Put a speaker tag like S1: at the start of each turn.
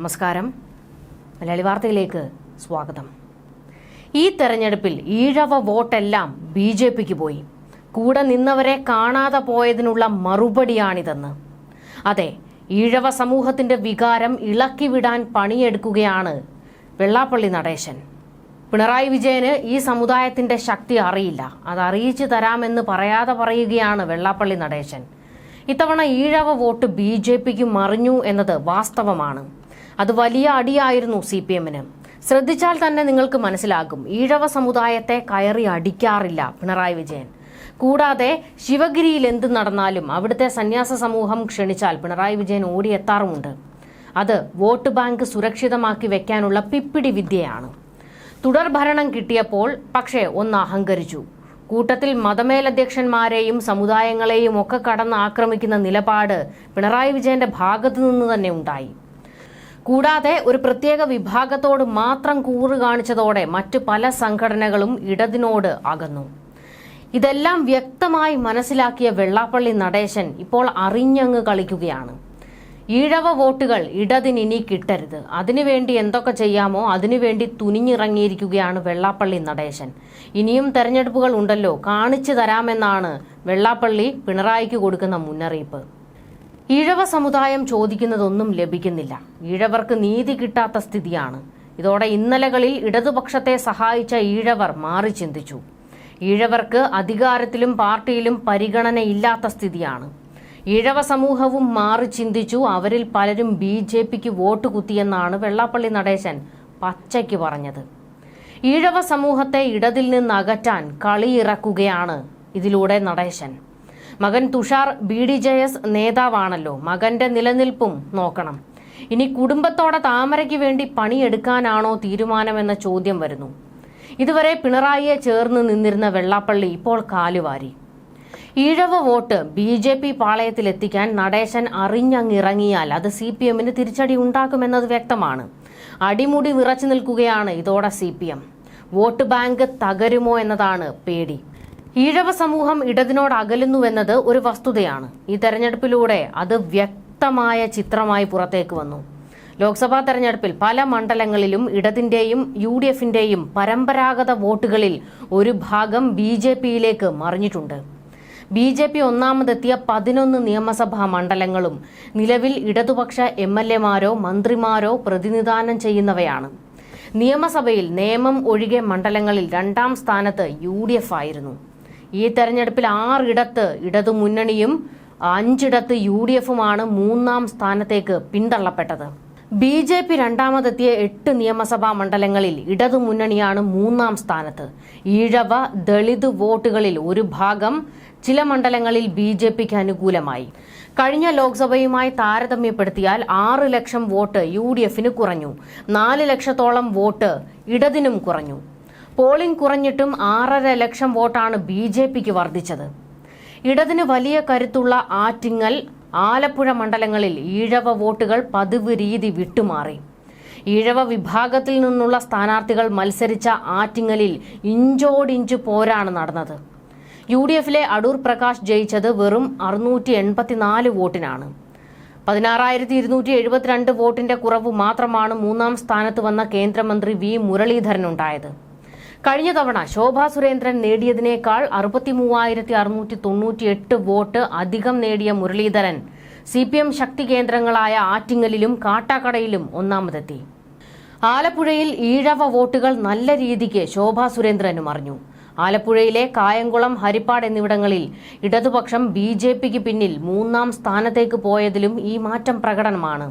S1: നമസ്കാരം. മലയാളി വാർത്തയിലേക്ക് സ്വാഗതം. ഈ തെരഞ്ഞെടുപ്പിൽ ഈഴവ വോട്ടെല്ലാം ബി ജെ പിക്ക് പോയി. കൂടെ നിന്നവരെ കാണാതെ പോയതിനുള്ള മറുപടിയാണിതെന്ന്. അതെ ഈഴവ സമൂഹത്തിന്റെ വികാരം ഇളക്കിവിടാൻ പണിയെടുക്കുകയാണ് വെള്ളാപ്പള്ളി നടേശൻ. പിണറായി വിജയന് ഈ സമുദായത്തിന്റെ ശക്തി അറിയില്ല. അത് അറിയിച്ചു തരാമെന്ന് പറയാതെ പറയുകയാണ് വെള്ളാപ്പള്ളി നടേശൻ. ഇത്തവണ ഈഴവ വോട്ട് ബി ജെ പിക്ക് മറിഞ്ഞു എന്നത് വാസ്തവമാണ്. അത് വലിയ അടിയായിരുന്നു സി പി എമ്മിന്. ശ്രദ്ധിച്ചാൽ തന്നെ നിങ്ങൾക്ക് മനസ്സിലാകും ഈഴവ സമുദായത്തെ കയറി അടിക്കാറില്ല പിണറായി വിജയൻ. കൂടാതെ ശിവഗിരിയിൽ എന്ത് നടന്നാലും അവിടുത്തെ സന്യാസ സമൂഹം ക്ഷണിച്ചാൽ പിണറായി വിജയൻ ഓടിയെത്താറുമുണ്ട്. അത് വോട്ട് ബാങ്ക് സുരക്ഷിതമാക്കി വെക്കാനുള്ള പിപ്പിടി വിദ്യയാണ്. തുടർഭരണം കിട്ടിയപ്പോൾ പക്ഷേ ഒന്ന് അഹങ്കരിച്ചു. കൂട്ടത്തിൽ മതമേലധ്യക്ഷന്മാരെയും സമുദായങ്ങളെയും ഒക്കെ കടന്ന് ആക്രമിക്കുന്ന നിലപാട് പിണറായി വിജയന്റെ ഭാഗത്തു നിന്ന് തന്നെ ഉണ്ടായി. കൂടാതെ ഒരു പ്രത്യേക വിഭാഗത്തോട് മാത്രം കൂറ് കാണിച്ചതോടെ മറ്റു പല സംഘടനകളും ഇടതിനോട് അകന്നു. ഇതെല്ലാം വ്യക്തമായി മനസ്സിലാക്കിയ വെള്ളാപ്പള്ളി നടേശൻ ഇപ്പോൾ അറിഞ്ഞങ്ങ് കളിക്കുകയാണ്. ഈഴവ വോട്ടുകൾ ഇടതിനിനി കിട്ടരുത്. അതിനുവേണ്ടി എന്തൊക്കെ ചെയ്യാമോ അതിനുവേണ്ടി തുനിഞ്ഞിറങ്ങിയിരിക്കുകയാണ് വെള്ളാപ്പള്ളി നടേശൻ. ഇനിയും തെരഞ്ഞെടുപ്പുകൾ ഉണ്ടല്ലോ കാണിച്ചു തരാമെന്നാണ് വെള്ളാപ്പള്ളി പിണറായിക്ക് കൊടുക്കുന്ന മുന്നറിയിപ്പ്. ഈഴവ സമുദായം ചോദിക്കുന്നതൊന്നും ലഭിക്കുന്നില്ല. ഈഴവർക്ക് നീതി കിട്ടാത്ത സ്ഥിതിയാണ്. ഇതോടെ ഇന്നലകളിൽ ഇടതുപക്ഷത്തെ സഹായിച്ച ഈഴവർ മാറി ചിന്തിച്ചു. ഈഴവർക്ക് അധികാരത്തിലും പാർട്ടിയിലും പരിഗണനയില്ലാത്ത സ്ഥിതിയാണ്. ഈഴവ സമൂഹവും മാറി ചിന്തിച്ചു. അവരിൽ പലരും ബി ജെ പിക്ക് വോട്ട് കുത്തിയെന്നാണ് വെള്ളാപ്പള്ളി നടേശൻ പച്ചയ്ക്ക് പറഞ്ഞത്. ഈഴവ സമൂഹത്തെ ഇടതിൽ നിന്ന് അകറ്റാൻ കളിയിറക്കുകയാണ് ഇതിലൂടെ നടേശൻ. മകൻ Thushar B D J S നേതാവാണല്ലോ. മകന്റെ നിലനിൽപ്പും നോക്കണം. ഇനി കുടുംബത്തോടെ താമരയ്ക്ക് വേണ്ടി പണിയെടുക്കാനാണോ തീരുമാനമെന്ന ചോദ്യം വരുന്നു. ഇതുവരെ പിണറായിയെ ചേർന്ന് നിന്നിരുന്ന വെള്ളാപ്പള്ളി ഇപ്പോൾ കാലുവാരി. Ezhava vote B J P പാളയത്തിലെത്തിക്കാൻ Natesan അറിഞ്ഞങ്ങിറങ്ങിയാൽ അത് സി പി എമ്മിന് തിരിച്ചടി ഉണ്ടാക്കുമെന്നത് വ്യക്തമാണ്. അടിമുടി വിറച്ചു നിൽക്കുകയാണ് ഇതോടെ C P M. Vote bank തകരുമോ എന്നതാണ് പേടി. ഈഴവ സമൂഹം ഇടതിനോട് അകലുന്നുവെന്നത് ഒരു വസ്തുതയാണ്. ഈ തെരഞ്ഞെടുപ്പിലൂടെ അത് വ്യക്തമായ ചിത്രമായി പുറത്തേക്ക് വന്നു. ലോക്സഭാ തെരഞ്ഞെടുപ്പിൽ പല മണ്ഡലങ്ങളിലും ഇടതിന്റെയും യു ഡി എഫിന്റെയും പരമ്പരാഗത വോട്ടുകളിൽ ഒരു ഭാഗം ബി ജെ പിയിലേക്ക് മറിഞ്ഞിട്ടുണ്ട്. ബി ജെ പി ഒന്നാമതെത്തിയ പതിനൊന്ന് നിയമസഭാ മണ്ഡലങ്ങളും നിലവിൽ ഇടതുപക്ഷ എം എൽ എമാരോ മന്ത്രിമാരോ പ്രതിനിധാനം ചെയ്യുന്നവയാണ്. നിയമസഭയിൽ നിയമം ഒഴികെ മണ്ഡലങ്ങളിൽ രണ്ടാം സ്ഥാനത്ത് യു ആയിരുന്നു. ഈ തെരഞ്ഞെടുപ്പിൽ ആറിടത്ത് ഇടതുമുന്നണിയും അഞ്ചിടത്ത് യു ഡി എഫുമാണ് മൂന്നാം സ്ഥാനത്തേക്ക് പിന്തള്ളപ്പെട്ടത്. ബി ജെ പി രണ്ടാമതെത്തിയ എട്ട് നിയമസഭാ മണ്ഡലങ്ങളിൽ ഇടതു മുന്നണിയാണ് മൂന്നാം സ്ഥാനത്ത്. ഈഴവ ദളിത് വോട്ടുകളിൽ ഒരു ഭാഗം ചില മണ്ഡലങ്ങളിൽ ബി ജെ പിക്ക് അനുകൂലമായി. കഴിഞ്ഞ ലോക്സഭയുമായി താരതമ്യപ്പെടുത്തിയാൽ ആറ് ലക്ഷം വോട്ട് യു ഡി എഫിന് കുറഞ്ഞു. നാല് ലക്ഷത്തോളം വോട്ട് ഇടതിനും കുറഞ്ഞു. പോളിംഗ് കുറഞ്ഞിട്ടും ആറര ലക്ഷം വോട്ടാണ് ബി ജെ പിക്ക് വർദ്ധിച്ചത്. ഇടതിന് വലിയ കരുത്തുള്ള ആറ്റിങ്ങൽ ആലപ്പുഴ മണ്ഡലങ്ങളിൽ ഈഴവ വോട്ടുകൾ പതിവ് രീതി വിട്ടുമാറി. ഈഴവ വിഭാഗത്തിൽ നിന്നുള്ള സ്ഥാനാർത്ഥികൾ മത്സരിച്ച ആറ്റിങ്ങലിൽ ഇഞ്ചോടിഞ്ച് പോരാണ് നടന്നത്. യു ഡി എഫിലെ അടൂർ പ്രകാശ് ജയിച്ചത് വെറും അറുന്നൂറ്റി എൺപത്തിനാല് വോട്ടിനാണ്. പതിനാറായിരത്തി ഇരുന്നൂറ്റി എഴുപത്തിരണ്ട് വോട്ടിന്റെ കുറവ് മാത്രമാണ് മൂന്നാം സ്ഥാനത്ത് വന്ന കേന്ദ്രമന്ത്രി വി മുരളീധരനുണ്ടായത്. കഴിഞ്ഞ തവണ ശോഭാ സുരേന്ദ്രൻ നേടിയതിനേക്കാൾ അറുപത്തി മൂവായിരത്തി അറുന്നൂറ്റി തൊണ്ണൂറ്റി എട്ട് വോട്ട് അധികം നേടിയ മുരളീധരൻ സി പി എം ശക്തി കേന്ദ്രങ്ങളായ ആറ്റിങ്ങലിലും കാട്ടാക്കടയിലും ഒന്നാമതെത്തി. ആലപ്പുഴയിൽ ഈഴവ വോട്ടുകൾ നല്ല രീതിക്ക് ശോഭാ സുരേന്ദ്രനും അറിഞ്ഞു. ആലപ്പുഴയിലെ കായംകുളം ഹരിപ്പാട് എന്നിവിടങ്ങളിൽ ഇടതുപക്ഷം ബി പിന്നിൽ മൂന്നാം സ്ഥാനത്തേക്ക് പോയതിലും ഈ മാറ്റം പ്രകടനമാണ്.